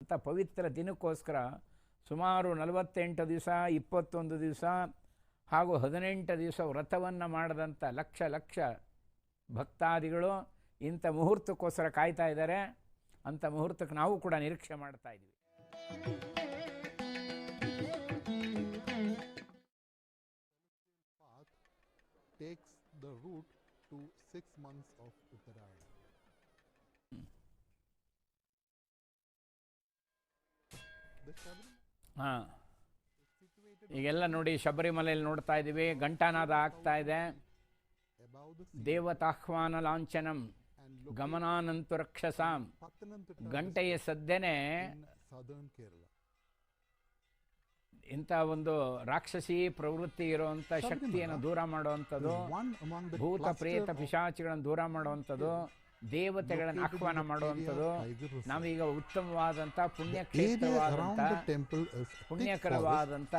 ಅಂತ ಪವಿತ್ರ ದಿನಕ್ಕೋಸ್ಕರ ಸುಮಾರು ನಲವತ್ತೆಂಟು ದಿವಸ, ಇಪ್ಪತ್ತೊಂದು ದಿವಸ ಹಾಗೂ ಹದಿನೆಂಟು ದಿವಸ ವ್ರತವನ್ನು ಮಾಡಿದಂಥ ಲಕ್ಷ ಲಕ್ಷ ಭಕ್ತಾದಿಗಳು ಇಂಥ ಮುಹೂರ್ತಕ್ಕೋಸ್ಕರ ಕಾಯ್ತಾ ಇದ್ದಾರೆ ಅಂಥ ಮುಹೂರ್ತಕ್ಕೆ ನಾವು ಕೂಡ ನಿರೀಕ್ಷೆ ಮಾಡ್ತಾ ಇದ್ದೀವಿ route to six months of Uttarayana. ಹಾಂ. ಈಗೆಲ್ಲ ನೋಡಿ ಶಬರಿಮಲೆಯಲ್ಲಿ ನೋಡ್ತಾ ಇದ್ದೀವಿ ಘಂಟಾನಾದ ಆಗ್ತಾ ಇದೆ. ದೇವತಾಹ್ವಾನ ಲಾಂಛನಂ ಗಮನಾನಂತು ರಕ್ಷಸಾಂ. ಗಂಟೆಯ ಸದ್ದೇನೆ ಇಂಥ ಒಂದು ರಾಕ್ಷಸಿ ಪ್ರವೃತ್ತಿ ಇರುವಂಥ ಶಕ್ತಿಯನ್ನು ದೂರ ಮಾಡುವಂಥದ್ದು ಭೂತ ಪ್ರೇತ ಪಿಶಾಚಿಗಳನ್ನು ದೂರ ಮಾಡುವಂಥದ್ದು. ದೇವತೆಗಳನ್ನು ಆಹ್ವಾನ ಮಾಡುವಂಥದ್ದು. ನಾವೀಗ ಉತ್ತಮವಾದಂಥ ಪುಣ್ಯಕ್ಷೇತ್ರವಾದಂಥ ಪುಣ್ಯಕರವಾದಂಥ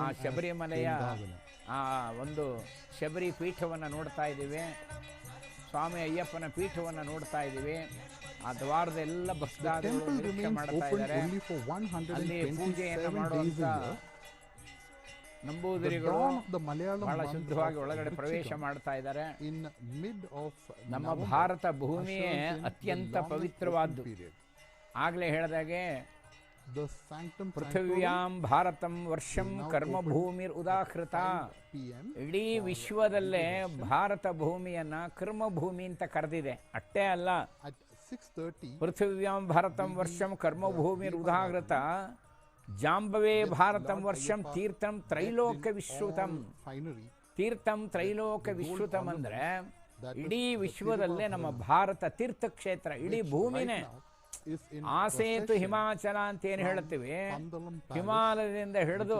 ಆ ಶಬರಿಮಲೆಯ ಆ ಒಂದು ಶಬರಿ ಪೀಠವನ್ನು ನೋಡ್ತಾ ಇದ್ದೀವಿ. ಸ್ವಾಮಿ ಅಯ್ಯಪ್ಪನ ಪೀಠವನ್ನು ನೋಡ್ತಾ ಇದ್ದೀವಿ. ಆ ದ್ವಾರದ ಎಲ್ಲ ಭಕ್ತಾದಿಗಳು ಮಾಡ್ತಾ ಇದ್ದಾರೆ. ಅಲ್ಲಿ ಪೂಜೆಯನ್ನು ಮಾಡುವಂಥ ನಂಬೂದಿರಿಗಳು ಬಹಳ ಶುದ್ಧವಾಗಿ ಒಳಗಡೆ ಪ್ರವೇಶ ಮಾಡ್ತಾ ಇದ್ದಾರೆ. ನಮ್ಮ ಭಾರತ ಭೂಮಿಯೇ ಅತ್ಯಂತ ಪವಿತ್ರವಾದ್ದು. ಆಗಲೇ ಹೇಳಿದಾಗೆ ಪೃಥ್ವಿಯಾಂ ಭಾರತಂ ವರ್ಷಂ ಕರ್ಮಭೂಮಿರ್ ಉದಾಹೃತ 5 ಇಡೀ ವಿಶ್ವದಲ್ಲೇ ಭಾರತ ಭೂಮಿಯನ್ನ ಕರ್ಮಭೂಮಿ ಅಂತ ಕರೆದಿದೆ. ಅಷ್ಟೇ ಅಲ್ಲ. ಸಿಕ್ಸ್ 6:30, ಪೃಥಿವ್ಯಾಂ ಭಾರತಂ ವರ್ಷಂ ಕರ್ಮಭೂಮಿರ್ ಉದಾಹೃತ ಜಾಂಬವೇ ಭಾರತಂ ವರ್ಷಂ ತೀರ್ಥಂ ತ್ರೈಲೋಕ ವಿಶ್ರುತಂ. ತೀರ್ಥಂ ತ್ರೈಲೋಕ ವಿಶ್ರುತಂ ಅಂದ್ರೆ ಇಡೀ ವಿಶ್ವದಲ್ಲೇ ನಮ್ಮ ಭಾರತ ತೀರ್ಥಕ್ಷೇತ್ರ ಇಡೀ ಭೂಮಿನೇ. ಆಸೇತು ಹಿಮಾಚಲ ಅಂತ ಏನು ಹೇಳ್ತೀವಿ ಹಿಮಾಲಯದಿಂದ ಹಿಡಿದು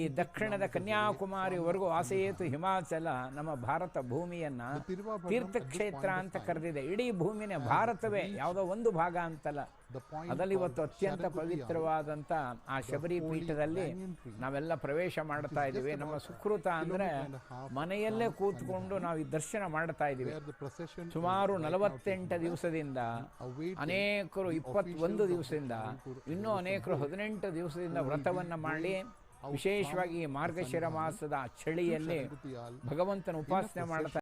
ಈ 90 ದಕ್ಷಿಣದ ಕನ್ಯಾಕುಮಾರಿವರೆಗೂ ಆಸೇತು ಹಿಮಾಚಲ ನಮ್ಮ ಭಾರತ ಭೂಮಿಯನ್ನ ತೀರ್ಥಕ್ಷೇತ್ರ ಅಂತ ಕರೆದಿದೆ. ಇಡೀ ಭೂಮಿನೇ ಭಾರತವೇ ಯಾವುದೋ ಒಂದು ಭಾಗ ಅಂತಲ್ಲ. ಅದರಲ್ಲಿ ಇವತ್ತು ಅತ್ಯಂತ ಪವಿತ್ರವಾದಂಥ ಆ ಶಬರಿ ಪೀಠದಲ್ಲಿ ನಾವೆಲ್ಲ ಪ್ರವೇಶ ಮಾಡ್ತಾ ಇದ್ದೀವಿ. ನಮ್ಮ ಸುಕೃತ ಅಂದ್ರೆ ಮನೆಯಲ್ಲೇ ಕೂತ್ಕೊಂಡು ನಾವು ಈ ದರ್ಶನ ಮಾಡ್ತಾ ಇದ್ದೀವಿ. ಸುಮಾರು ನಲವತ್ತೆಂಟು ದಿವಸದಿಂದ ಅನೇಕರು ಇಪ್ಪತ್ತೊಂದು ದಿವಸದಿಂದ ಇನ್ನೂ ಅನೇಕರು ಹದಿನೆಂಟು ದಿವಸದಿಂದ ವ್ರತವನ್ನು ಮಾಡಿ ವಿಶೇಷವಾಗಿ ಮಾರ್ಗಶಿರ ಮಾಸದ ಚಳಿಯಲ್ಲಿ ಭಗವಂತನ ಉಪಾಸನೆ ಮಾಡ್ತಾ